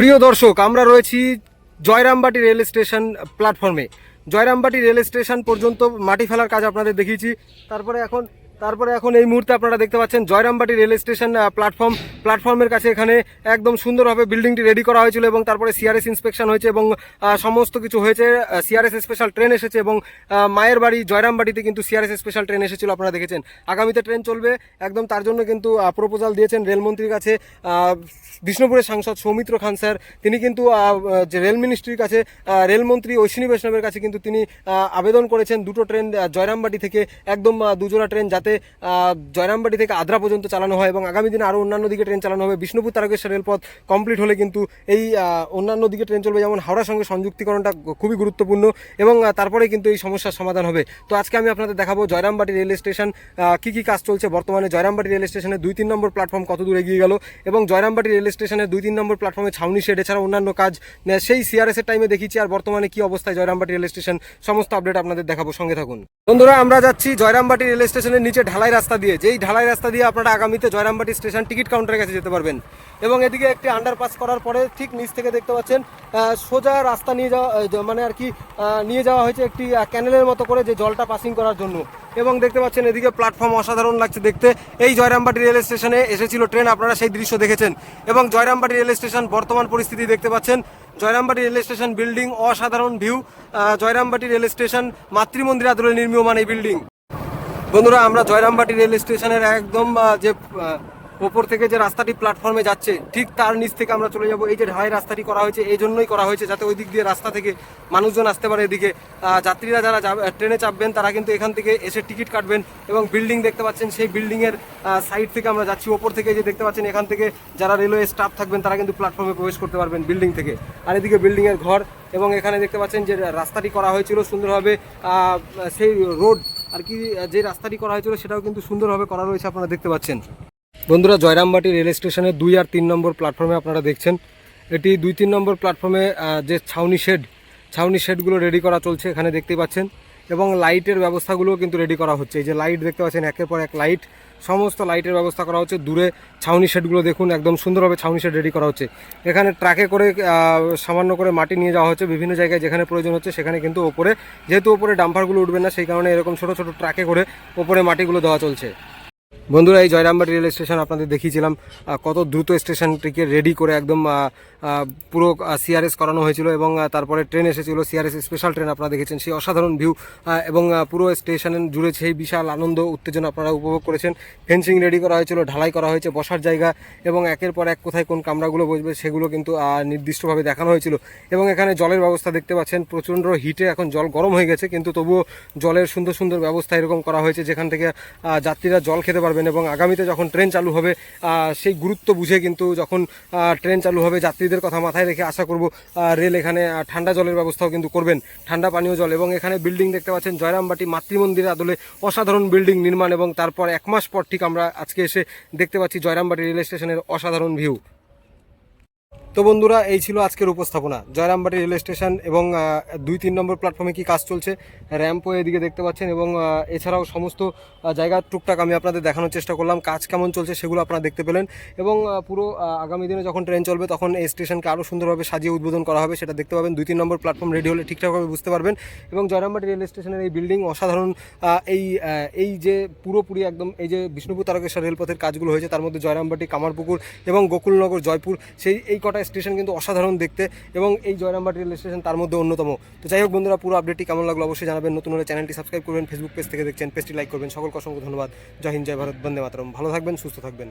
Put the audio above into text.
প্রিয় দর্শক, আমরা রয়েছি জয়রামবাটি রেল স্টেশন প্ল্যাটফর্মে। জয়রামবাটি রেল স্টেশন পর্যন্ত মাটি ফেলার কাজ আপনাদের দেখিয়েছি। তারপরে এখন তারপরে এখন এই মুহূর্তে আপনারা দেখতে পাচ্ছেন জয়রামবাটি রেল স্টেশন প্ল্যাটফর্ম প্ল্যাটফর্মের কাছে এখানে একদম সুন্দরভাবে বিল্ডিংটি রেডি করা হয়েছিল এবং তারপরে সিআরএস ইন্সপেকশন হয়েছে এবং সমস্ত কিছু হয়েছে সিআরএস স্পেশাল ট্রেন এসেছে এবং মায়ের বাড়ি জয়রামবাটিতে কিন্তু সিআরএস স্পেশাল ট্রেন এসেছিল আপনারা দেখেছেন। আগামীতে ট্রেন চলবে, একদম তার জন্য কিন্তু প্রপোজাল দিয়েছেন রেলমন্ত্রীর কাছে বিষ্ণুপুরের সাংসদ সৌমিত্র খান স্যার। তিনি কিন্তু যে রেল মিনিস্ট্রির কাছে রেলমন্ত্রী অশ্বিনী বৈষ্ণবের কাছে কিন্তু তিনি আবেদন করেছেন দুটো ট্রেন জয়রামবাটি থেকে, একদম দুজোড়া ট্রেন যাতে আহ, জয়রামবাটি থেকে আদ্রা পর্যন্ত চালানো হয় এবং আগামী দিনে আরও অন্যান্য দিকে ট্রেন চালানো হবে। বিষ্ণুপুর তারকেশ্বর রেলপথ কমপ্লিট হলে কিন্তু এই অন্যান্য দিকে ট্রেন চলবে। যেমন হাওড়ার সঙ্গে সংযুক্তিকরণটা খুবই গুরুত্বপূর্ণ এবং তারপরে কিন্তু এই সমস্যার সমাধান হবে। তো আজকে আমি আপনাদের দেখাবো জয়রামবাটি রেল স্টেশন কী কি কাজ চলছে বর্তমানে। জয়রামবাটি রেল স্টেশনের দুই তিন নম্বর প্ল্যাটফর্ম কত দূর এগিয়ে গেল এবং জয়রামবাটি রেল স্টেশনের দুই তিন নম্বর প্ল্যাটফর্মে ছাউনি শেড এছাড়া অন্যান্য কাজ সেই সিআরএস এর টাইমে দেখিয়েছি আর বর্তমানে কি অবস্থায় জয়রামবাটি রেল স্টেশন সমস্ত আপডেট আপনাদের দেখাবো। সঙ্গে থাকুন। বন্ধুরা আমরা যাচ্ছি জয়রামবাটি রেল স্টেশনের নিচে ঢালাই রাস্তা দিয়ে। যেই ঢালাই রাস্তা দিয়ে আপনারা আগামীতে জয়রামবাটি স্টেশন টিকিট কাউন্টারের কাছে যেতে পারবেন। এবং এদিকে একটি আন্ডারপাস করার পরে ঠিক নিচ থেকে দেখতে পাচ্ছেন সোজা রাস্তা নিয়ে যাওয়া মানে আর কি নিয়ে যাওয়া হয়েছে একটি ক্যানেলের মতো করে যে জলটা পাসিং করার জন্য। এবং দেখতে পাচ্ছেন এদিকে প্ল্যাটফর্ম অসাধারণ লাগছে দেখতে। এই জয়রামবাটি রেল স্টেশনে এসেছিল ট্রেন, আপনারা সেই দৃশ্য দেখেছেন। এবং জয়রামবাটি রেল স্টেশন বর্তমান পরিস্থিতি দেখতে পাচ্ছেন। জয়রামবাটি রেল স্টেশন বিল্ডিং অসাধারণ ভিউ জয়রামবাটি রেল স্টেশন মাতৃমন্দির আদলে নির্মীয়মান এই বিল্ডিং বন্ধুরা, আমরা জয়রামবাটি রেল স্টেশনের একদম যে ওপর থেকে যে রাস্তাটি প্ল্যাটফর্মে যাচ্ছে, ঠিক তার নিচ থেকে আমরা চলে যাব। এই যে ঢালাই রাস্তাটি করা হয়েছে, এই জন্যই করা হয়েছে, যাতে ওই দিক দিয়ে রাস্তা থেকে মানুষজন আসতে পারে এদিকে। যাত্রীরা যারা ট্রেনে চাপবেন, তারা কিন্তু এখান থেকে এসে টিকিট কাটবেন এবং বিল্ডিং দেখতে পাচ্ছেন, সেই বিল্ডিংয়ের সাইড থেকে আমরা যাচ্ছি। ওপর থেকে যে দেখতে পাচ্ছেন, এখান থেকে যারা রেলওয়ে স্টাফ থাকবেন, তারা কিন্তু প্ল্যাটফর্মে প্রবেশ করতে পারবেন বিল্ডিং থেকে। আর এদিকে বিল্ডিংয়ের ঘর এবং এখানে দেখতে পাচ্ছেন যে, রাস্তাটি করা হয়েছিল সুন্দরভাবে সেই রোড আর কি যে রাস্তাটি করা হয়েছিল সেটাও কিন্তু সুন্দরভাবে করা রয়েছে আপনারা দেখতে পাচ্ছেন। বন্ধুরা, জয়রামবাটি রেল স্টেশনের দুই আর তিন নম্বর প্ল্যাটফর্মে আপনারা দেখছেন। এটি দুই তিন নম্বর প্ল্যাটফর্মে যে ছাউনি শেড ছাউনি শেডগুলো রেডি করা চলছে, এখানে দেখতে পাচ্ছেন। এবং লাইটের ব্যবস্থাগুলোও কিন্তু রেডি করা হচ্ছে। এই যে লাইট দেখতে পাচ্ছেন, একের পর এক লাইট সমস্ত লাইটের ব্যবস্থা করা হচ্ছে। দূরে ছাউনি শেডগুলো দেখুন, একদম সুন্দরভাবে ছাউনি শেড রেডি করা হচ্ছে। এখানে ট্রাকে করে সামান্য করে মাটি নিয়ে যাওয়া হচ্ছে। বিভিন্ন জায়গায় যেখানে প্রয়োজন হচ্ছে, সেখানে কিন্তু ওপরে, যেহেতু ওপরে ডাম্পারগুলো উঠবে না, সেই কারণে এরকম ছোট ছোট ট্রাকে করে ওপরে মাটিগুলো দেওয়া চলছে। বন্ধুরা, এই জয়রামবাটি রেল স্টেশন আপনাদের দেখিয়েছিলাম কত দ্রুত স্টেশনটিকে রেডি করে একদম পুরো সিআরএস করানো হয়েছিল এবং তারপরে ট্রেন এসেছিল সিআরএস স্পেশাল ট্রেন আপনারা দেখেছেন, সেই অসাধারণ ভিউ এবং পুরো স্টেশন জুড়ে সেই বিশাল আনন্দ, উত্তেজনা আপনারা উপভোগ করেছেন। ফেন্সিং রেডি করা হয়েছিল, ঢালাই করা হয়েছে, বসার জায়গা এবং একের পর এক কোথায় কোন কামরাগুলো বসবে সেগুলো কিন্তু নির্দিষ্টভাবে দেখানো হয়েছিল। এবং এখানে জলের ব্যবস্থা দেখতে পাচ্ছেন, প্রচণ্ড হিটে এখন জল গরম হয়ে গেছে, কিন্তু তবুও জলের সুন্দর সুন্দর ব্যবস্থা এরকম করা হয়েছে, যেখান থেকে যাত্রীরা জল খেতে পারবেন এবং আগামীতে যখন ট্রেন চালু হবে সেই গুরুত্ব বুঝে কিন্তু যখন ট্রেন চালু হবে, যাত্রীদের কথা মাথায় রেখে আশা করব রেল এখানে ঠান্ডা জলের ব্যবস্থাও কিন্তু করবেন। ঠান্ডা পানীয় জল এবং এখানে বিল্ডিং দেখতে পাচ্ছেন, জয়রামবাটি মাতৃমন্দিরের আদলে অসাধারণ বিল্ডিং নির্মাণ এবং তারপর এক মাস পর ঠিক আমরা আজকে এসে দেখতে পাচ্ছি জয়রামবাটি রেল স্টেশনের অসাধারণ ভিউ। তো বন্ধুরা, এই ছিল আজকের উপস্থাপনা। জয়রামবাটি রেল স্টেশন এবং দুই তিন নম্বর প্ল্যাটফর্মে কি কাজ চলছে, র্যাম্পও এদিকে দেখতে পাচ্ছেন এবং এছাড়াও সমস্ত জায়গার টুকটাক আমি আপনাদের দেখানোর চেষ্টা করলাম, কাজ কেমন চলছে সেগুলো আপনারা দেখতে পেলেন এবং পুরো আগামী দিনে যখন ট্রেন চলবে তখন এই স্টেশনকে আরও সুন্দরভাবে সাজিয়ে উদ্বোধন করা হবে, সেটা দেখতে পাবেন। দুই তিন নম্বর প্ল্যাটফর্ম রেডি হলে ঠিকঠাকভাবে বুঝতে পারবেন এবং জয়রামবাটি রেল স্টেশনের এই বিল্ডিং অসাধারণ এই এই যে পুরোপুরি একদম এই যে বিষ্ণুপুর তারকেশ্বর রেলপথের কাজগুলো হয়েছে, তার মধ্যে জয়রামবাটি, কামারপুকুর এবং গোকুলনগর, জয়পুর, সেই, এই কটা স্টেশন কিন্তু অসাধারণ দেখতে এবং এই জয়রামবাট রেল স্টেশন তার মধ্যে অন্যতম। তো যাই হোক বন্ধুরা, পুরো আপডেটটি কেমন লাগল অবশ্যই জানাবেন। নতুন হলে চ্যানেলটি সাবস্ক্রাইব করবেন ফেসবুক পেজ থেকে দেখছেন পেজটি লাইক করবেন। সকলকে অসংখ্য ধন্যবাদ। জয় হিন্দ, জয় ভারত, বন্দে মাতরম। ভালো থাকবেন, সুস্থ থাকবেন।